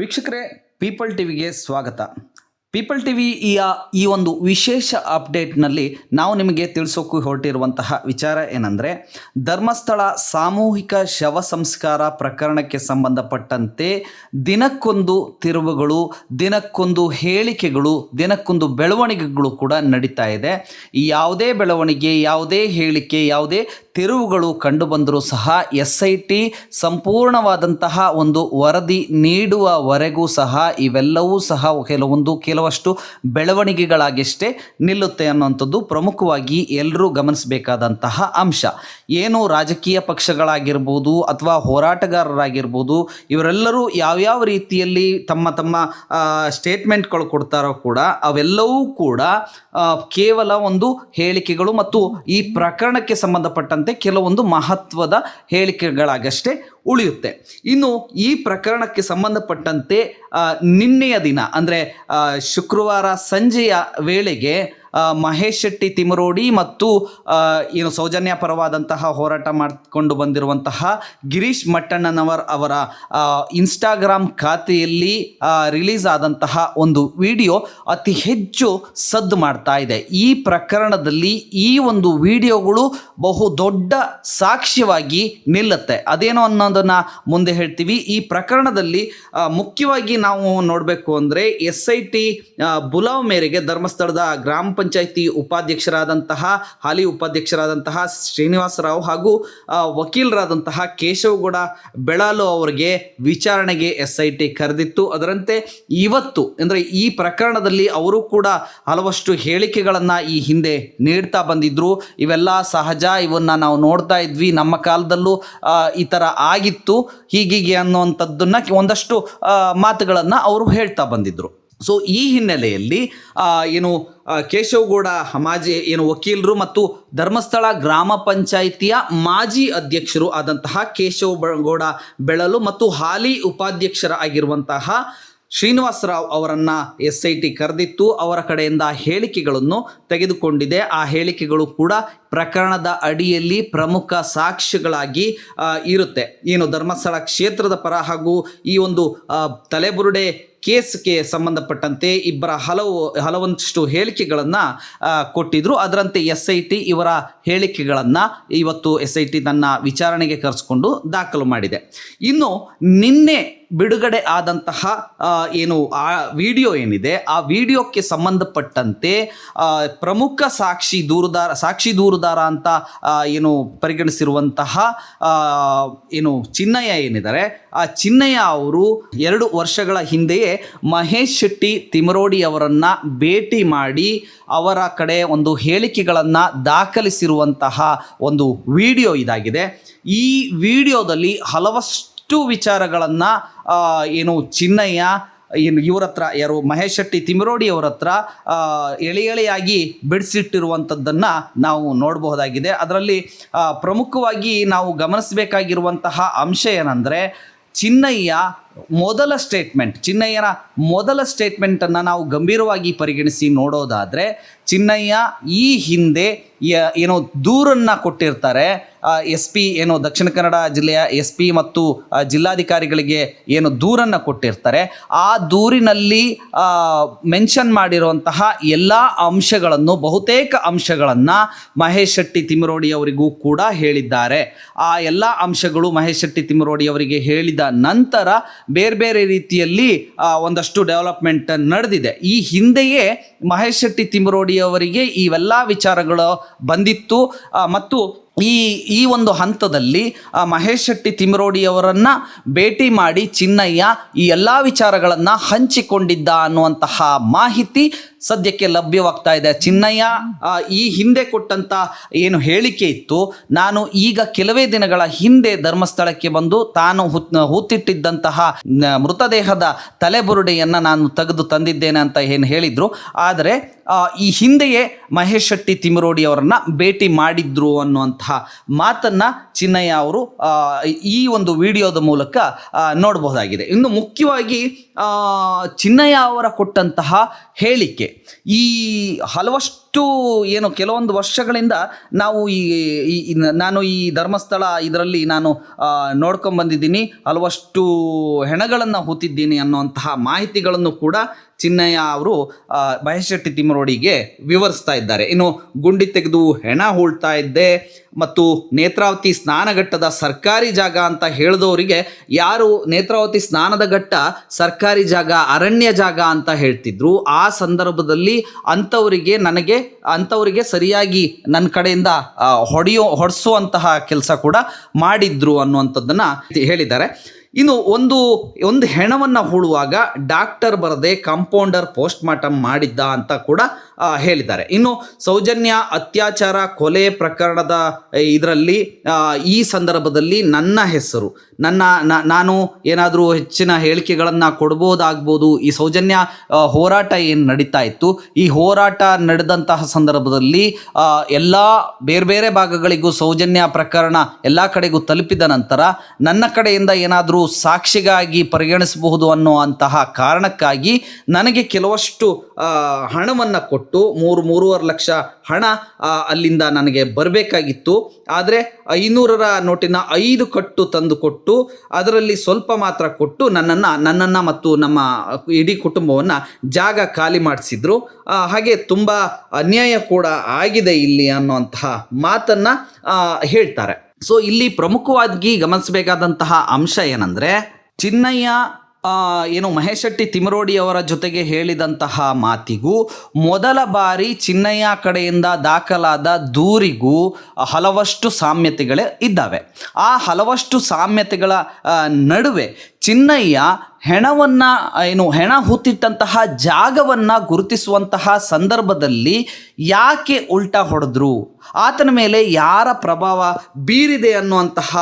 ವೀಕ್ಷಕರೇ ಪೀಪಲ್ ಟಿವಿಗೆ ಸ್ವಾಗತ. ಪೀಪಲ್ ಟಿವಿ ಈ ಈ ಒಂದು ವಿಶೇಷ ಅಪ್ಡೇಟ್ನಲ್ಲಿ ನಾವು ನಿಮಗೆ ತಿಳಿಸೋಕೆ ಹೊರಟಿರುವಂತಹ ವಿಚಾರ ಏನಂದರೆ, ಧರ್ಮಸ್ಥಳ ಸಾಮೂಹಿಕ ಶವ ಸಂಸ್ಕಾರ ಪ್ರಕರಣಕ್ಕೆ ಸಂಬಂಧಪಟ್ಟಂತೆ ದಿನಕ್ಕೊಂದು ತಿರುವುಗಳು, ದಿನಕ್ಕೊಂದು ಹೇಳಿಕೆಗಳು, ದಿನಕ್ಕೊಂದು ಬೆಳವಣಿಗೆಗಳು ಕೂಡ ನಡೀತಾ ಇದೆ. ಈ ಯಾವುದೇ ಬೆಳವಣಿಗೆ, ಯಾವುದೇ ಹೇಳಿಕೆ, ಯಾವುದೇ ತಿರುವುಗಳು ಕಂಡುಬಂದರೂ ಸಹ ಎಸ್ ಐ ಟಿ ಸಂಪೂರ್ಣವಾದಂತಹ ಒಂದು ವರದಿ ನೀಡುವವರೆಗೂ ಸಹ ಇವೆಲ್ಲವೂ ಸಹ ಕೆಲವೊಂದು ಕೆಲವಷ್ಟು ಬೆಳವಣಿಗೆಗಳಾಗಿಷ್ಟೇ ನಿಲ್ಲುತ್ತೆ ಅನ್ನುವಂಥದ್ದು ಪ್ರಮುಖವಾಗಿ ಎಲ್ಲರೂ ಗಮನಿಸಬೇಕಾದಂತಹ ಅಂಶ. ಏನು ರಾಜಕೀಯ ಪಕ್ಷಗಳಾಗಿರ್ಬೋದು ಅಥವಾ ಹೋರಾಟಗಾರರಾಗಿರ್ಬೋದು, ಇವರೆಲ್ಲರೂ ಯಾವ್ಯಾವ ರೀತಿಯಲ್ಲಿ ತಮ್ಮ ತಮ್ಮ ಸ್ಟೇಟ್ಮೆಂಟ್ಗಳು ಕೊಡ್ತಾರೋ ಕೂಡ ಅವೆಲ್ಲವೂ ಕೂಡ ಕೇವಲ ಒಂದು ಹೇಳಿಕೆಗಳು ಮತ್ತು ಈ ಪ್ರಕರಣಕ್ಕೆ ಸಂಬಂಧಪಟ್ಟಂತೆ ಕೆಲವೊಂದು ಮಹತ್ವದ ಹೇಳಿಕೆಗಳಾಗಷ್ಟೇ ಉಳಿಯುತ್ತೆ. ಇನ್ನು ಈ ಪ್ರಕರಣಕ್ಕೆ ಸಂಬಂಧಪಟ್ಟಂತೆ ನಿನ್ನೆಯ ದಿನ ಅಂದರೆ ಶುಕ್ರವಾರ ಸಂಜೆಯ ವೇಳೆಗೆ ಮಹೇಶ್ ಶೆಟ್ಟಿ ತಿಮರೋಡಿ ಮತ್ತು ಏನು ಸೌಜನ್ಯ ಪರವಾದಂತಹ ಹೋರಾಟ ಮಾಡಿಕೊಂಡು ಬಂದಿರುವಂತಹ ಗಿರೀಶ್ ಮಟ್ಟಣ್ಣನವರ್ ಅವರ ಇನ್ಸ್ಟಾಗ್ರಾಮ್ ಖಾತೆಯಲ್ಲಿ ರಿಲೀಸ್ ಆದಂತಹ ಒಂದು ವಿಡಿಯೋ ಅತಿ ಹೆಚ್ಚು ಸದ್ದು ಮಾಡ್ತಾ ಇದೆ. ಈ ಪ್ರಕರಣದಲ್ಲಿ ಈ ಒಂದು ವಿಡಿಯೋಗಳು ಬಹು ದೊಡ್ಡ ಸಾಕ್ಷ್ಯವಾಗಿ ನಿಲ್ಲುತ್ತೆ. ಅದೇನೋ ಅನ್ನೋದನ್ನು ಮುಂದೆ ಹೇಳ್ತೀವಿ. ಈ ಪ್ರಕರಣದಲ್ಲಿ ಮುಖ್ಯವಾಗಿ ನಾವು ನೋಡಬೇಕು ಅಂದರೆ ಎಸ್ ಐ ಟಿ ಬುಲಾವ್ ಮೇರೆಗೆ ಧರ್ಮಸ್ಥಳದ ಗ್ರಾಮ ಪಂಚಾಯಿತಿ ಉಪಾಧ್ಯಕ್ಷರಾದಂತಹ, ಹಾಲಿ ಉಪಾಧ್ಯಕ್ಷರಾದಂತಹ ಶ್ರೀನಿವಾಸರಾವ್ ಹಾಗೂ ವಕೀಲರಾದಂತಹ ಕೇಶವಗೌಡ ಬೆಳಾಲು ಅವರಿಗೆ ವಿಚಾರಣೆಗೆ ಎಸ್ ಐ ಟಿ ಕರೆದಿತ್ತು. ಅದರಂತೆ ಇವತ್ತು, ಅಂದರೆ ಈ ಪ್ರಕರಣದಲ್ಲಿ ಅವರು ಕೂಡ ಹಲವಷ್ಟು ಹೇಳಿಕೆಗಳನ್ನು ಈ ಹಿಂದೆ ನೀಡ್ತಾ ಬಂದಿದ್ರು. ಇವೆಲ್ಲ ಸಹಜ, ಇವನ್ನ ನಾವು ನೋಡ್ತಾ ಇದ್ವಿ. ನಮ್ಮ ಕಾಲದಲ್ಲೂ ಈ ಥರ ಆಗಿತ್ತು. ಹೀಗೀಗೆ ಅನ್ನುವಂಥದ್ದನ್ನು ಒಂದಷ್ಟು ಮಾತುಗಳನ್ನು ಅವರು ಹೇಳ್ತಾ ಬಂದಿದ್ರು. ಸೊ ಈ ಹಿನ್ನೆಲೆಯಲ್ಲಿ ಏನು ಕೇಶವಗೌಡ ಮಾಜಿ ಏನು, ವಕೀಲರು ಮತ್ತು ಧರ್ಮಸ್ಥಳ ಗ್ರಾಮ ಪಂಚಾಯಿತಿಯ ಮಾಜಿ ಅಧ್ಯಕ್ಷರು ಆದಂತಹ ಕೇಶವ ಬ- ಗೌಡ ಬೆಳಲು ಮತ್ತು ಹಾಲಿ ಉಪಾಧ್ಯಕ್ಷರ ಆಗಿರುವಂತಹ ಶ್ರೀನಿವಾಸರಾವ್ ಅವರನ್ನು ಎಸ್ ಐ ಟಿ ಕರೆದಿತ್ತು. ಅವರ ಕಡೆಯಿಂದ ಹೇಳಿಕೆಗಳನ್ನು ತೆಗೆದುಕೊಂಡಿದೆ. ಆ ಹೇಳಿಕೆಗಳು ಕೂಡ ಪ್ರಕರಣದ ಅಡಿಯಲ್ಲಿ ಪ್ರಮುಖ ಸಾಕ್ಷ್ಯಗಳಾಗಿ ಇರುತ್ತೆ. ಏನು, ಧರ್ಮಸ್ಥಳ ಕ್ಷೇತ್ರದ ಪರ ಹಾಗೂ ಈ ಒಂದು ತಲೆಬುರುಡೆ ಕೇಸ್ಗೆ ಸಂಬಂಧಪಟ್ಟಂತೆ ಇಬ್ಬರ ಹಲವು ಹಲವಷ್ಟು ಹೇಳಿಕೆಗಳನ್ನು ಕೊಟ್ಟಿದ್ರು. ಅದರಂತೆ ಎಸ್ ಐ ಟಿ ಇವರ ಹೇಳಿಕೆಗಳನ್ನು ಇವತ್ತು ಎಸ್ ಐ ಟಿ ತನ್ನ ವಿಚಾರಣೆಗೆ ಕರೆಸಿಕೊಂಡು ದಾಖಲು ಮಾಡಿದೆ. ಇನ್ನು ನಿನ್ನೆ ಬಿಡುಗಡೆ ಆದಂತಹ ಏನು, ಆ ವಿಡಿಯೋ ಏನಿದೆ, ಆ ವಿಡಿಯೋಕ್ಕೆ ಸಂಬಂಧಪಟ್ಟಂತೆ ಪ್ರಮುಖ ಸಾಕ್ಷಿ ದೂರುದಾರ ಸಾಕ್ಷಿ ದೂರುದಾರ ಅಂತ ಏನು ಪರಿಗಣಿಸಿರುವಂತಹ ಏನು ಚಿನ್ನಯ್ಯ ಏನಿದ್ದಾರೆ, ಆ ಚಿನ್ನಯ್ಯ ಅವರು ಎರಡು ವರ್ಷಗಳ ಹಿಂದೆಯೇ ಮಹೇಶ್ ಶೆಟ್ಟಿ ತಿಮರೋಡಿ ಅವರನ್ನು ಭೇಟಿ ಮಾಡಿ ಅವರ ಕಡೆ ಒಂದು ಹೇಳಿಕೆಗಳನ್ನು ದಾಖಲಿಸಿರುವಂತಹ ಒಂದು ವಿಡಿಯೋ ಇದಾಗಿದೆ. ಈ ವಿಡಿಯೋದಲ್ಲಿ ಹಲವಷ್ಟು ವಿಚಾರಗಳನ್ನು ಏನು ಚಿನ್ನಯ್ಯ, ಏನು ಇವ್ರ ಹತ್ರ, ಯಾರು ಮಹೇಶ್ ಶೆಟ್ಟಿ ತಿಮರೋಡಿ ಅವರ ಹತ್ರ ಎಳೆ ಎಳೆಯಾಗಿ ಬಿಡಿಸಿಟ್ಟಿರುವಂಥದ್ದನ್ನು ನಾವು ನೋಡಬಹುದಾಗಿದೆ. ಅದರಲ್ಲಿ ಪ್ರಮುಖವಾಗಿ ನಾವು ಗಮನಿಸಬೇಕಾಗಿರುವಂತಹ ಅಂಶ ಏನಂದರೆ, ಚಿನ್ನಯ್ಯ ಮೊದಲ ಸ್ಟೇಟ್ಮೆಂಟ್ ಚಿನ್ನಯ್ಯನ ಮೊದಲ ಸ್ಟೇಟ್ಮೆಂಟನ್ನು ನಾವು ಗಂಭೀರವಾಗಿ ಪರಿಗಣಿಸಿ ನೋಡೋದಾದರೆ, ಚಿನ್ನಯ್ಯ ಈ ಹಿಂದೆ ಏನೋ ದೂರನ್ನು ಕೊಟ್ಟಿರ್ತಾರೆ. ಎಸ್ ಪಿ ಏನು ದಕ್ಷಿಣ ಕನ್ನಡ ಜಿಲ್ಲೆಯ ಎಸ್ ಪಿ ಮತ್ತು ಜಿಲ್ಲಾಧಿಕಾರಿಗಳಿಗೆ ಏನು ದೂರನ್ನು ಕೊಟ್ಟಿರ್ತಾರೆ, ಆ ದೂರಿನಲ್ಲಿ ಮೆನ್ಷನ್ ಮಾಡಿರುವಂತಹ ಎಲ್ಲ ಅಂಶಗಳನ್ನು, ಬಹುತೇಕ ಅಂಶಗಳನ್ನು ಮಹೇಶ್ ಶೆಟ್ಟಿ ತಿಮರೋಡಿ ಅವರಿಗೂ ಕೂಡ ಹೇಳಿದ್ದಾರೆ. ಆ ಎಲ್ಲ ಅಂಶಗಳು ಮಹೇಶ್ ಶೆಟ್ಟಿ ತಿಮರೋಡಿ ಅವರಿಗೆ ಹೇಳಿದ ನಂತರ ಬೇರೆ ಬೇರೆ ರೀತಿಯಲ್ಲಿ ಒಂದಷ್ಟು ಡೆವಲಪ್ಮೆಂಟ್ ನಡೆದಿದೆ. ಈ ಹಿಂದೆಯೇ ಮಹೇಶ್ ಶೆಟ್ಟಿ ತಿಮರೋಡಿ ಅವರಿಗೆ ಇವೆಲ್ಲ ವಿಚಾರಗಳು ಬಂದಿತ್ತು. ಮತ್ತು ಈ ಈ ಒಂದು ಹಂತದಲ್ಲಿ ಆ, ಮಹೇಶ್ ಶೆಟ್ಟಿ ತಿಮ್ರೋಡಿಯವರನ್ನು ಭೇಟಿ ಮಾಡಿ ಚಿನ್ನಯ್ಯ ಈ ಎಲ್ಲ ವಿಚಾರಗಳನ್ನು ಹಂಚಿಕೊಂಡಿದ್ದ ಅನ್ನುವಂತಹ ಮಾಹಿತಿ ಸದ್ಯಕ್ಕೆ ಲಭ್ಯವಾಗ್ತಾ ಇದೆ. ಚಿನ್ನಯ್ಯ ಈ ಹಿಂದೆ ಕೊಟ್ಟಂತ ಏನು ಹೇಳಿಕೆ ಇತ್ತು, ನಾನು ಈಗ ಕೆಲವೇ ದಿನಗಳ ಹಿಂದೆ ಧರ್ಮಸ್ಥಳಕ್ಕೆ ಬಂದು ತಾನು ಹುತ್ ಹೂತಿಟ್ಟಿದ್ದಂತಹ ಮೃತದೇಹದ ತಲೆಬುರುಡೆಯನ್ನು ನಾನು ತೆಗೆದು ತಂದಿದ್ದೇನೆ ಅಂತ ಏನು ಹೇಳಿದ್ರು. ಆದರೆ ಈ ಹಿಂದೆಯೇ ಮಹೇಶ್ ಶೆಟ್ಟಿ ತಿಮರೋಡಿ ಅವರನ್ನ ಭೇಟಿ ಮಾಡಿದ್ರು ಅನ್ನುವಂತಹ ಮಾತನ್ನ ಚಿನ್ನಯ್ಯ ಅವರು ಈ ಒಂದು ವಿಡಿಯೋದ ಮೂಲಕ ನೋಡಬಹುದಾಗಿದೆ. ಇನ್ನು ಮುಖ್ಯವಾಗಿ ಚಿನ್ನಯ್ಯ ಅವರ ಕೊಟ್ಟಂತಹ ಹೇಳಿಕೆ ಈ ಹಲವಷ್ಟು ಏನು ಕೆಲವೊಂದು ವರ್ಷಗಳಿಂದ ನಾವು ಈ ನಾನು ಈ ಧರ್ಮಸ್ಥಳ ಇದರಲ್ಲಿ ನಾನು ನೋಡ್ಕೊಂಬಂದಿದ್ದೀನಿ ಹಲವಷ್ಟು ಹೆಣಗಳನ್ನು ಹೂತಿದ್ದೀನಿ ಅನ್ನುವಂತಹ ಮಾಹಿತಿಗಳನ್ನು ಕೂಡ ಚಿನ್ನಯ್ಯ ಅವರು ಮಹೇಶ್ ತಿಮ್ಮರೋಡಿಗೆ ವಿವರಿಸ್ತಾ ಇದ್ದಾರೆ. ಇನ್ನು ಗುಂಡಿ ತೆಗೆದು ಹೆಣ ಹೂಳ್ತಾ ಇದ್ದೆ ಮತ್ತು ನೇತ್ರಾವತಿ ಸ್ನಾನಘಟ್ಟದ ಸರ್ಕಾರಿ ಜಾಗ ಅಂತ ಹೇಳಿದವರಿಗೆ ಯಾರು ನೇತ್ರಾವತಿ ಸ್ನಾನದ ಘಟ್ಟ ಸರ್ಕಾರಿ ಜಾಗ ಅರಣ್ಯ ಜಾಗ ಅಂತ ಹೇಳ್ತಿದ್ರು. ಆ ಸಂದರ್ಭದಲ್ಲಿ ಅಂಥವರಿಗೆ ನನಗೆ ಅಂಥವರಿಗೆ ಸರಿಯಾಗಿ ನನ್ನ ಕಡೆಯಿಂದ ಹೊಡೆಯೋ ಹೊಡೆಸುವಂತಹ ಕೆಲಸ ಕೂಡ ಮಾಡಿದ್ರು ಅನ್ನುವಂಥದ್ದನ್ನು ಹೇಳಿದ್ದಾರೆ. ಇನ್ನು ಒಂದು ಒಂದು ಹೆಣವನ್ನು ಹೂಳುವಾಗ ಡಾಕ್ಟರ್ ಬರದೆ ಕಾಂಪೌಂಡರ್ ಪೋಸ್ಟ್ ಮಾರ್ಟಮ್ ಮಾಡಿದ್ದ ಅಂತ ಕೂಡ ಹೇಳಿದ್ದಾರೆ. ಇನ್ನು ಸೌಜನ್ಯ ಅತ್ಯಾಚಾರ ಕೊಲೆ ಪ್ರಕರಣದ ಇದರಲ್ಲಿ ಈ ಸಂದರ್ಭದಲ್ಲಿ ನನ್ನ ಹೆಸರು, ನನ್ನ ನಾನು ಏನಾದರೂ ಹೆಚ್ಚಿನ ಹೇಳಿಕೆಗಳನ್ನು ಕೊಡ್ಬೋದಾಗ್ಬೋದು. ಈ ಸೌಜನ್ಯ ಹೋರಾಟ ಏನು ನಡೀತಾ ಇತ್ತು? ಈ ಹೋರಾಟ ನಡೆದಂತಹ ಸಂದರ್ಭದಲ್ಲಿ ಎಲ್ಲ ಬೇರೆ ಬೇರೆ ಭಾಗಗಳಿಗೂ ಸೌಜನ್ಯ ಪ್ರಕರಣ ಎಲ್ಲ ಕಡೆಗೂ ತಲುಪಿದ ನಂತರ ನನ್ನ ಕಡೆಯಿಂದ ಏನಾದರೂ ಸಾಕ್ಷಿಗಾಗಿ ಪರಿಗಣಿಸಬಹುದು ಅನ್ನುವಂತಹ ಕಾರಣಕ್ಕಾಗಿ ನನಗೆ ಕೆಲವಷ್ಟು ಹಣವನ್ನು ಕೊಟ್ಟು ಮೂರು, ಮೂರುವರೆ ಲಕ್ಷ ಹಣ ಅಲ್ಲಿಂದ ನನಗೆ ಬರಬೇಕಾಗಿತ್ತು. ಆದರೆ ಐನೂರರ ನೋಟಿನ ಐದು ಕಟ್ಟು ತಂದು ಕೊಟ್ಟು, ಅದರಲ್ಲಿ ಸ್ವಲ್ಪ ಮಾತ್ರ ಕೊಟ್ಟು ನನ್ನನ್ನು ನನ್ನನ್ನು ಮತ್ತು ನಮ್ಮ ಇಡೀ ಕುಟುಂಬವನ್ನು ಜಾಗ ಖಾಲಿ ಮಾಡಿಸಿದ್ರು. ಹಾಗೆ ತುಂಬ ಅನ್ಯಾಯ ಕೂಡ ಆಗಿದೆ ಇಲ್ಲಿ ಅನ್ನುವಂತಹ ಮಾತನ್ನು ಹೇಳ್ತಾರೆ. ಸೊ ಇಲ್ಲಿ ಪ್ರಮುಖವಾಗಿ ಗಮನಿಸಬೇಕಾದಂತಹ ಅಂಶ ಏನಂದರೆ, ಚಿನ್ನಯ್ಯ ಏನು ಮಹೇಶ್ ಶೆಟ್ಟಿ ತಿಮರೋಡಿ ಅವರ ಜೊತೆಗೆ ಹೇಳಿದಂತಹ ಮಾತಿಗೂ ಮೊದಲ ಬಾರಿ ಚಿನ್ನಯ್ಯ ಕಡೆಯಿಂದ ದಾಖಲಾದ ದೂರಿಗೂ ಹಲವಷ್ಟು ಸಾಮ್ಯತೆಗಳೇ ಇದ್ದಾವೆ. ಆ ಹಲವಷ್ಟು ಸಾಮ್ಯತೆಗಳ ನಡುವೆ ಚಿನ್ನಯ್ಯ ಹೆಣವನ್ನು, ಏನು, ಹೆಣ ಹುತ್ತಿಟ್ಟಂತಹ ಜಾಗವನ್ನು ಗುರುತಿಸುವಂತಹ ಸಂದರ್ಭದಲ್ಲಿ ಯಾಕೆ ಉಲ್ಟಾ ಹೊಡೆದ್ರು? ಆತನ ಮೇಲೆ ಯಾರ ಪ್ರಭಾವ ಬೀರಿದೆ ಅನ್ನುವಂತಹ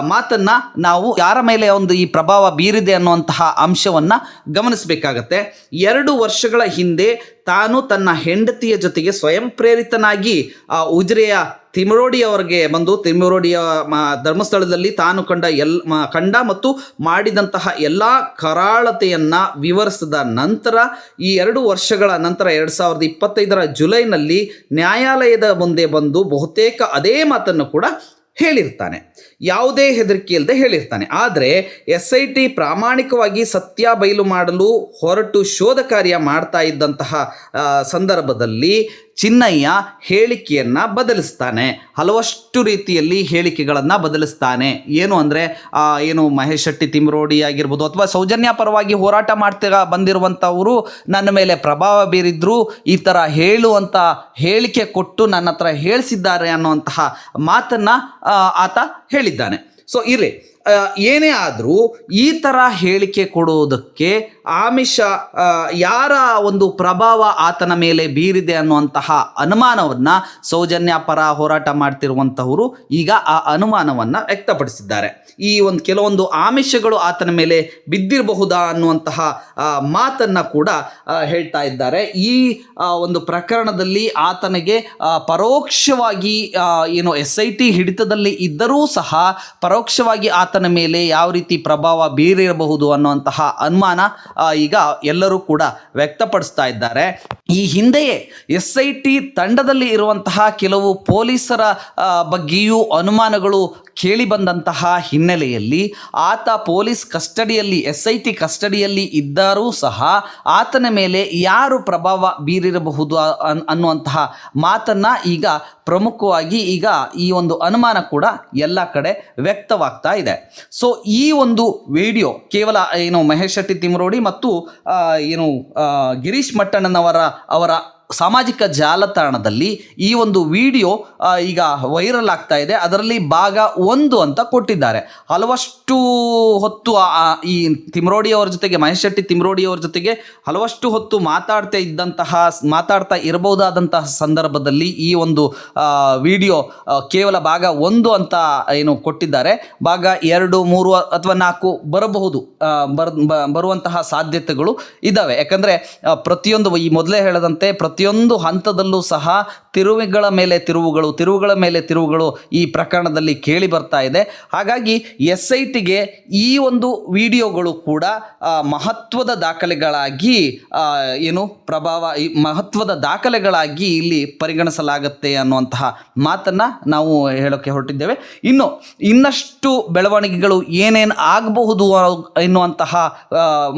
ಮಾತನ್ನು ನಾವು ಯಾರ ಮೇಲೆ ಒಂದು ಈ ಪ್ರಭಾವ ಬೀರಿದೆ ಅನ್ನುವಂತಹ ಅಂಶವನ್ನು ಗಮನಿಸಬೇಕಾಗತ್ತೆ. ಎರಡು ವರ್ಷಗಳ ಹಿಂದೆ ತಾನು ತನ್ನ ಹೆಂಡತಿಯ ಜೊತೆಗೆ ಸ್ವಯಂ ಪ್ರೇರಿತನಾಗಿ ಆ ಉಜಿರೆಯ ತಿಮರೋಡಿ ಅವರಿಗೆ ಬಂದು, ತಿಮರೋಡಿಯ ಧರ್ಮಸ್ಥಳದಲ್ಲಿ ತಾನು ಕಂಡ ಎಲ್ ಕಂಡ ಮತ್ತು ಮಾಡಿದಂತಹ ಎಲ್ಲ ಕರಾಳತೆಯನ್ನು ವಿವರಿಸಿದ ನಂತರ ಈ ಎರಡು ವರ್ಷಗಳ ನಂತರ ಎರಡು ಸಾವಿರದ ಇಪ್ಪತ್ತೈದರ ಜುಲೈನಲ್ಲಿ ನ್ಯಾಯಾಲಯದ ಮುಂದೆ ಬಂದು ಬಹುತೇಕ ಅದೇ ಮಾತನ್ನು ಕೂಡ ಹೇಳಿರ್ತಾನೆ. ಯಾವುದೇ ಹೆದರಿಕೆ ಇಲ್ಲದೆ ಹೇಳಿರ್ತಾನೆ. ಆದರೆ ಎಸ್ ಐ ಟಿ ಪ್ರಾಮಾಣಿಕವಾಗಿ ಸತ್ಯ ಬಯಲು ಮಾಡಲು ಹೊರಟು ಶೋಧ ಕಾರ್ಯ ಮಾಡ್ತಾ ಇದ್ದಂತಹ ಸಂದರ್ಭದಲ್ಲಿ ಚಿನ್ನಯ್ಯ ಹೇಳಿಕೆಯನ್ನು ಬದಲಿಸ್ತಾನೆ. ಹಲವಷ್ಟು ರೀತಿಯಲ್ಲಿ ಹೇಳಿಕೆಗಳನ್ನು ಬದಲಿಸ್ತಾನೆ. ಏನು ಅಂದರೆ ಏನು ಮಹೇಶ್ ಶೆಟ್ಟಿ ತಿಮ್ರೋಡಿ ಆಗಿರ್ಬೋದು ಅಥವಾ ಸೌಜನ್ಯ ಪರವಾಗಿ ಹೋರಾಟ ಮಾಡ್ತಾ ಬಂದಿರುವಂಥವರು ನನ್ನ ಮೇಲೆ ಪ್ರಭಾವ ಬೀರಿದ್ರು, ಈ ಥರ ಹೇಳುವಂಥ ಹೇಳಿಕೆ ಕೊಟ್ಟು ನನ್ನ ಹತ್ರ ಹೇಳಿಸಿದ್ದಾರೆ ಅನ್ನುವಂತಹ ಮಾತನ್ನು ಆತ ಹೇಳಿದ್ದಾನೆ. ಸೊ ಇರಲಿ ಏನೇ ಆದರೂ ಈ ಥರ ಹೇಳಿಕೆ ಕೊಡುವುದಕ್ಕೆ ಆಮಿಷ ಯಾರ ಒಂದು ಪ್ರಭಾವ ಆತನ ಮೇಲೆ ಬೀರಿದೆ ಅನ್ನುವಂತಹ ಅನುಮಾನವನ್ನು ಸೌಜನ್ಯ ಪರ ಹೋರಾಟ ಮಾಡ್ತಿರುವಂಥವರು ಈಗ ಆ ಅನುಮಾನವನ್ನು ವ್ಯಕ್ತಪಡಿಸಿದ್ದಾರೆ. ಈ ಒಂದು ಕೆಲವೊಂದು ಆಮಿಷಗಳು ಆತನ ಮೇಲೆ ಬಿದ್ದಿರಬಹುದಾ ಅನ್ನುವಂತಹ ಮಾತನ್ನು ಕೂಡ ಹೇಳ್ತಾ ಇದ್ದಾರೆ. ಈ ಒಂದು ಪ್ರಕರಣದಲ್ಲಿ ಆತನಿಗೆ ಪರೋಕ್ಷವಾಗಿ ಏನು ಎಸ್ ಐ ಟಿ ಹಿಡಿತದಲ್ಲಿ ಇದ್ದರೂ ಸಹ ಪರೋಕ್ಷವಾಗಿ ಆತನ ಮೇಲೆ ಯಾವ ರೀತಿ ಪ್ರಭಾವ ಬೀರಿರಬಹುದು ಅನ್ನುವಂತಹ ಅನುಮಾನ ಈಗ ಎಲ್ಲರೂ ಕೂಡ ವ್ಯಕ್ತಪಡಿಸ್ತಾ ಇದ್ದಾರೆ. ಈ ಹಿಂದೆಯೇ ಎಸ್ ಐ ಟಿ ತಂಡದಲ್ಲಿ ಇರುವಂತಹ ಕೆಲವು ಪೊಲೀಸರ ಬಗ್ಗೆಯೂ ಅನುಮಾನಗಳು ಕೇಳಿ ಬಂದಂತಹ ಹಿನ್ನೆಲೆಯಲ್ಲಿ ಆತ ಪೊಲೀಸ್ ಕಸ್ಟಡಿಯಲ್ಲಿ, ಎಸ್ ಐ ಟಿ ಕಸ್ಟಡಿಯಲ್ಲಿ ಇದ್ದರೂ ಸಹ ಆತನ ಮೇಲೆ ಯಾರು ಪ್ರಭಾವ ಬೀರಿರಬಹುದು ಅನ್- ಅನ್ನುವಂತಹ ಮಾತನ್ನು ಈಗ ಪ್ರಮುಖವಾಗಿ ಈಗ ಈ ಒಂದು ಅನುಮಾನ ಕೂಡ ಎಲ್ಲ ಕಡೆ ವ್ಯಕ್ತವಾಗ್ತಾ ಇದೆ. ಸೊ ಈ ಒಂದು ವಿಡಿಯೋ ಕೇವಲ ಏನು ಮಹೇಶ್ ಶೆಟ್ಟಿ ತಿಮರೋಡಿ ಮತ್ತು ಏನು ಗಿರೀಶ್ ಮಟ್ಟಣ್ಣನವರ ಅವರ ಸಾಮಾಜಿಕ ಜಾಲತಾಣದಲ್ಲಿ ಈ ಒಂದು ವಿಡಿಯೋ ಈಗ ವೈರಲ್ ಆಗ್ತಾ ಇದೆ. ಅದರಲ್ಲಿ ಭಾಗ ಒಂದು ಅಂತ ಕೊಟ್ಟಿದ್ದಾರೆ. ಹಲವಷ್ಟು ಹೊತ್ತು ಈ ತಿಮ್ರೋಡಿಯವರ ಜೊತೆಗೆ, ಮಹೇಶ್ ಶೆಟ್ಟಿ ತಿಮ್ರೋಡಿ ಅವರ ಜೊತೆಗೆ ಹಲವಷ್ಟು ಹೊತ್ತು ಮಾತಾಡ್ತಾ ಇದ್ದಂತಹ, ಮಾತಾಡ್ತಾ ಇರಬಹುದಾದಂತಹ ಸಂದರ್ಭದಲ್ಲಿ ಈ ಒಂದು ವಿಡಿಯೋ ಕೇವಲ ಭಾಗ ಒಂದು ಅಂತ ಏನು ಕೊಟ್ಟಿದ್ದಾರೆ. ಭಾಗ ಎರಡು, ಮೂರು ಅಥವಾ ನಾಲ್ಕು ಬರಬಹುದು ಬರುವಂತಹ ಸಾಧ್ಯತೆಗಳು ಇದ್ದಾವೆ. ಯಾಕಂದರೆ ಪ್ರತಿಯೊಂದು ಈ ಮೊದಲೇ ಹೇಳದಂತೆ ಪ್ರತಿ ಪ್ರತಿಯೊಂದು ಹಂತದಲ್ಲೂ ಸಹ ತಿರುವುಗಳ ಮೇಲೆ ತಿರುವುಗಳು, ತಿರುವುಗಳ ಮೇಲೆ ತಿರುವುಗಳು ಈ ಪ್ರಕರಣದಲ್ಲಿ ಕೇಳಿ ಬರ್ತಾ ಇದೆ. ಹಾಗಾಗಿ ಎಸ್ ಐ ಟಿಗೆ ಈ ಒಂದು ವಿಡಿಯೋಗಳು ಕೂಡ ಮಹತ್ವದ ದಾಖಲೆಗಳಾಗಿ ಏನು ಪ್ರಭಾವ ಮಹತ್ವದ ದಾಖಲೆಗಳಾಗಿ ಇಲ್ಲಿ ಪರಿಗಣಿಸಲಾಗುತ್ತೆ ಅನ್ನುವಂತಹ ಮಾತನ್ನು ನಾವು ಹೇಳೋಕ್ಕೆ ಹೊರಟಿದ್ದೇವೆ. ಇನ್ನು, ಇನ್ನಷ್ಟು ಬೆಳವಣಿಗೆಗಳು ಏನೇನು ಆಗಬಹುದು ಎನ್ನುವಂತಹ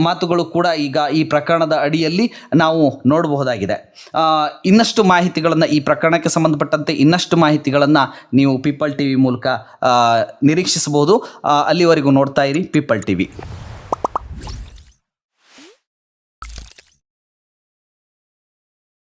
ಮಾತುಗಳು ಕೂಡ ಈಗ ಈ ಪ್ರಕರಣದ ಅಡಿಯಲ್ಲಿ ನಾವು ನೋಡಬಹುದಾಗಿದೆ. ಇನ್ನಷ್ಟು ಮಾಹಿತಿಗಳನ್ನು ಈ ಪ್ರಕರಣಕ್ಕೆ ಸಂಬಂಧಪಟ್ಟಂತೆ ಇನ್ನಷ್ಟು ಮಾಹಿತಿಗಳನ್ನು ನೀವು ಪೀಪಲ್ ಟಿ ವಿ ಮೂಲಕ ನಿರೀಕ್ಷಿಸಬಹುದು. ಅಲ್ಲಿವರೆಗೂ ನೋಡ್ತಾ ಇರಿ ಪೀಪಲ್ ಟಿ ವಿ